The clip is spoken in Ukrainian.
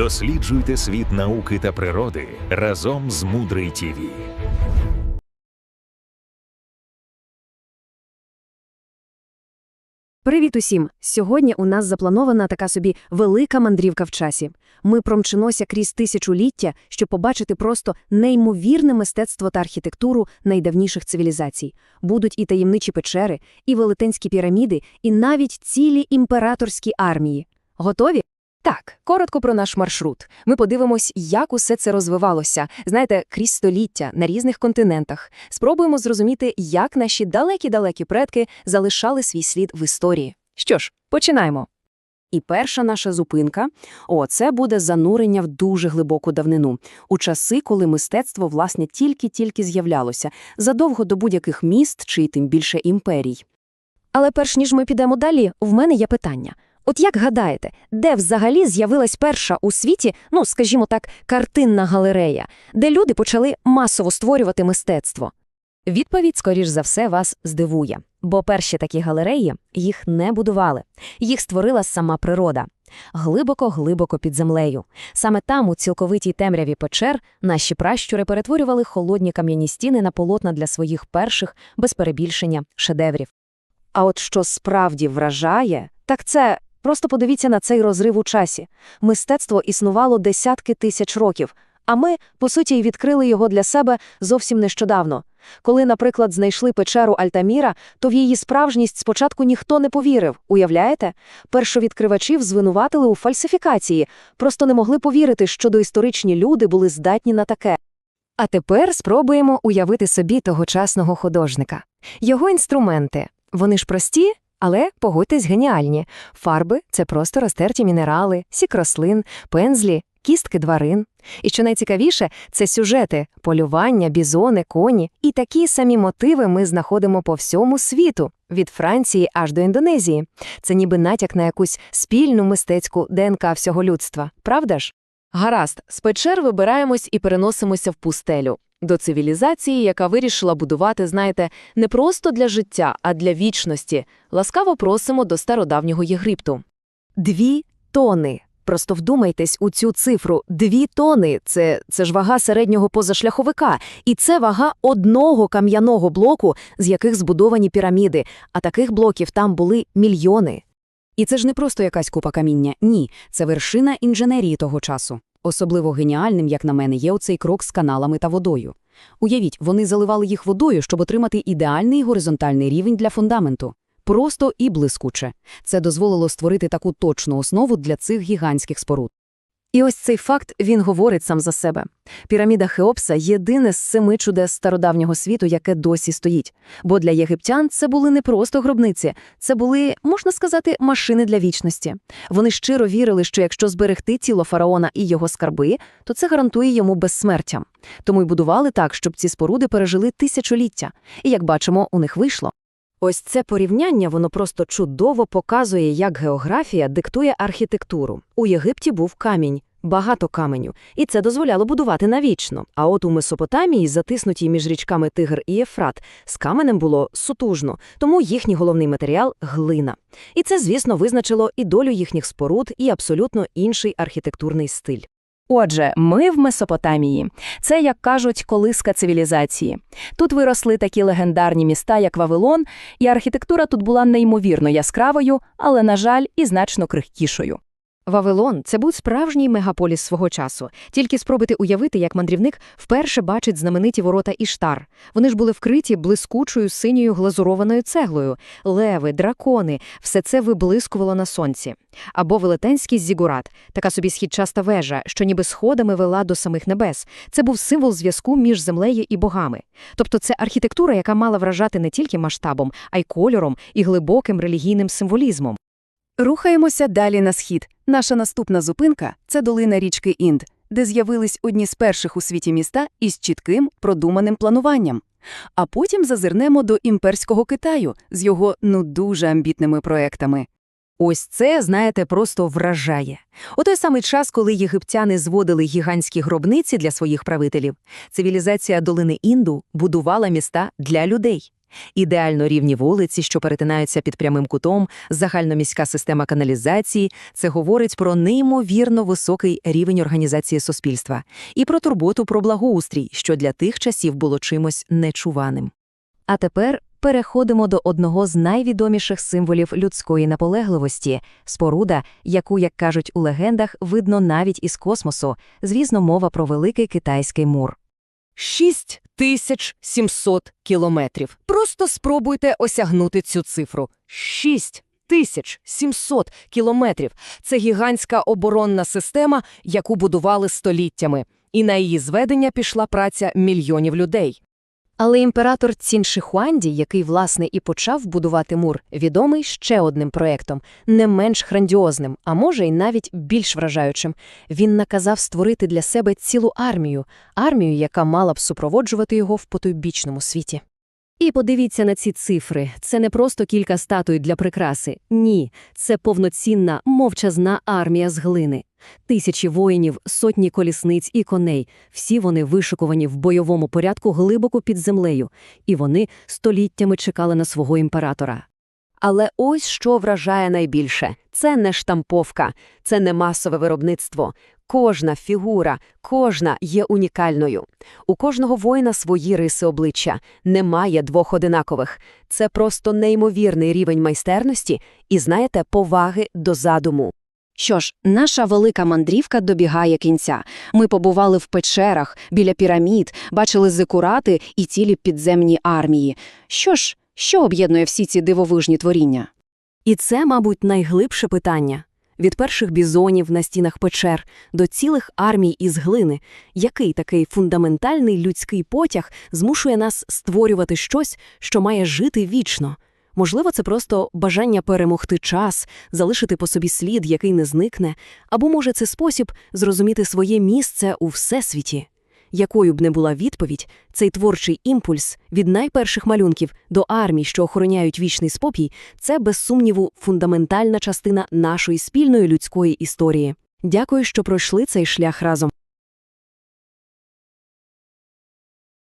Досліджуйте світ науки та природи разом з Мудрий ТІВІ. Привіт усім! Сьогодні у нас запланована така собі велика мандрівка в часі. Ми промчимося крізь тисячоліття, щоб побачити просто неймовірне мистецтво та архітектуру найдавніших цивілізацій. Будуть і таємничі печери, і велетенські піраміди, і навіть цілі імператорські армії. Готові? Так, коротко про наш маршрут. Ми подивимось, як усе це розвивалося, знаєте, крізь століття на різних континентах. Спробуємо зрозуміти, як наші далекі-далекі предки залишали свій слід в історії. Що ж, починаємо. І перша наша зупинка – о, це буде занурення в дуже глибоку давнину, у часи, коли мистецтво, власне, тільки-тільки з'являлося, задовго до будь-яких міст чи тим більше імперій. Але перш ніж ми підемо далі, в мене є питання. От як гадаєте, де взагалі з'явилась перша у світі, ну, скажімо так, картинна галерея, де люди почали масово створювати мистецтво? Відповідь, скоріш за все, вас здивує, бо перші такі галереї їх не будували. Їх створила сама природа. Глибоко-глибоко під землею. Саме там, у цілковитій темряві печер, наші пращури перетворювали холодні кам'яні стіни на полотна для своїх перших, без перебільшення, шедеврів. А от що справді вражає, так це просто подивіться на цей розрив у часі. Мистецтво існувало десятки тисяч років, а ми, по суті, й відкрили його для себе зовсім нещодавно. Коли, наприклад, знайшли печеру Альтаміра, то в її справжність спочатку ніхто не повірив, уявляєте? Першовідкривачів звинуватили у фальсифікації, просто не могли повірити, що доісторичні люди були здатні на таке. А тепер спробуємо уявити собі тогочасного художника. Його інструменти. Вони ж прості, але, погодьтесь, геніальні. Фарби – це просто розтерті мінерали, сік рослин, пензлі, кістки тварин. І що найцікавіше, це сюжети, полювання, бізони, коні. І такі самі мотиви ми знаходимо по всьому світу, від Франції аж до Індонезії. Це ніби натяк на якусь спільну мистецьку ДНК всього людства, правда ж? Гаразд, з печер вибираємось і переносимося в пустелю. До цивілізації, яка вирішила будувати, знаєте, не просто для життя, а для вічності. Ласкаво просимо до стародавнього Єгипту. Дві тони. Просто вдумайтесь у цю цифру. Дві тони це, це ж вага середнього позашляховика. І це вага одного кам'яного блоку, з яких збудовані піраміди. А таких блоків там були мільйони. І це ж не просто якась купа каміння. Ні, це вершина інженерії того часу. Особливо геніальним, як на мене, є оцей крок з каналами та водою. Уявіть, вони заливали їх водою, щоб отримати ідеальний горизонтальний рівень для фундаменту. Просто і блискуче. Це дозволило створити таку точну основу для цих гігантських споруд. І ось цей факт, він говорить сам за себе. Піраміда Хеопса – єдине з семи чудес стародавнього світу, яке досі стоїть. Бо для єгиптян це були не просто гробниці, це були, можна сказати, машини для вічності. Вони щиро вірили, що якщо зберегти тіло фараона і його скарби, то це гарантує йому безсмертя. Тому й будували так, щоб ці споруди пережили тисячоліття. І, як бачимо, у них вийшло. Ось це порівняння, воно просто чудово показує, як географія диктує архітектуру. У Єгипті був камінь, багато каменю, і це дозволяло будувати навічно. А от у Месопотамії, затиснутій між річками Тигр і Ефрат, з каменем було сутужно, тому їхній головний матеріал – глина. І це, звісно, визначило і долю їхніх споруд, і абсолютно інший архітектурний стиль. Отже, ми в Месопотамії. Це, як кажуть, колиска цивілізації. Тут виросли такі легендарні міста, як Вавилон, і архітектура тут була неймовірно яскравою, але, на жаль, і значно крихкішою. Вавилон – це був справжній мегаполіс свого часу. Тільки спробуйте уявити, як мандрівник вперше бачить знамениті ворота Іштар. Вони ж були вкриті блискучою синьою глазурованою цеглою. Леви, дракони – все це виблискувало на сонці. Або велетенський зігурат – така собі східчаста вежа, що ніби сходами вела до самих небес. Це був символ зв'язку між землею і богами. Тобто це архітектура, яка мала вражати не тільки масштабом, а й кольором і глибоким релігійним символізмом. Рухаємося далі на схід. Наша наступна зупинка – це долина річки Інд, де з'явились одні з перших у світі міста із чітким, продуманим плануванням. А потім зазирнемо до імперського Китаю з його ну дуже амбітними проектами. Ось це, знаєте, просто вражає. У той самий час, коли єгиптяни зводили гігантські гробниці для своїх правителів, цивілізація долини Інду будувала міста для людей. Ідеально рівні вулиці, що перетинаються під прямим кутом, загальноміська система каналізації – це говорить про неймовірно високий рівень організації суспільства і про турботу про благоустрій, що для тих часів було чимось нечуваним. А тепер переходимо до одного з найвідоміших символів людської наполегливості – споруда, яку, як кажуть у легендах, видно навіть із космосу. Звісно, мова про великий китайський мур. 6700 кілометрів. Просто спробуйте осягнути цю цифру. 6700 кілометрів. Це гігантська оборонна система, яку будували століттями. І на її зведення пішла праця мільйонів людей. Але імператор Цін Шихуанді, який, власне, і почав будувати мур, відомий ще одним проєктом, не менш грандіозним, а може й навіть більш вражаючим. Він наказав створити для себе цілу армію, армію, яка мала б супроводжувати його в потойбічному світі. І подивіться на ці цифри. Це не просто кілька статуй для прикраси. Ні, це повноцінна, мовчазна армія з глини. Тисячі воїнів, сотні колісниць і коней. Всі вони вишикувані в бойовому порядку глибоко під землею. І вони століттями чекали на свого імператора. Але ось що вражає найбільше – це не штамповка, це не масове виробництво. Кожна фігура, кожна є унікальною. У кожного воїна свої риси обличчя, немає двох одинакових. Це просто неймовірний рівень майстерності і, знаєте, поваги до задуму. Що ж, наша велика мандрівка добігає кінця. Ми побували в печерах, біля пірамід, бачили зикурати і цілі підземні армії. Що ж, що об'єднує всі ці дивовижні творіння? І це, мабуть, найглибше питання. Від перших бізонів на стінах печер до цілих армій із глини, який такий фундаментальний людський потяг змушує нас створювати щось, що має жити вічно. Можливо, це просто бажання перемогти час, залишити по собі слід, який не зникне, або, може, це спосіб зрозуміти своє місце у всесвіті. Якою б не була відповідь, цей творчий імпульс від найперших малюнків до армій, що охороняють вічний спокій, це, без сумніву, фундаментальна частина нашої спільної людської історії. Дякую, що пройшли цей шлях разом.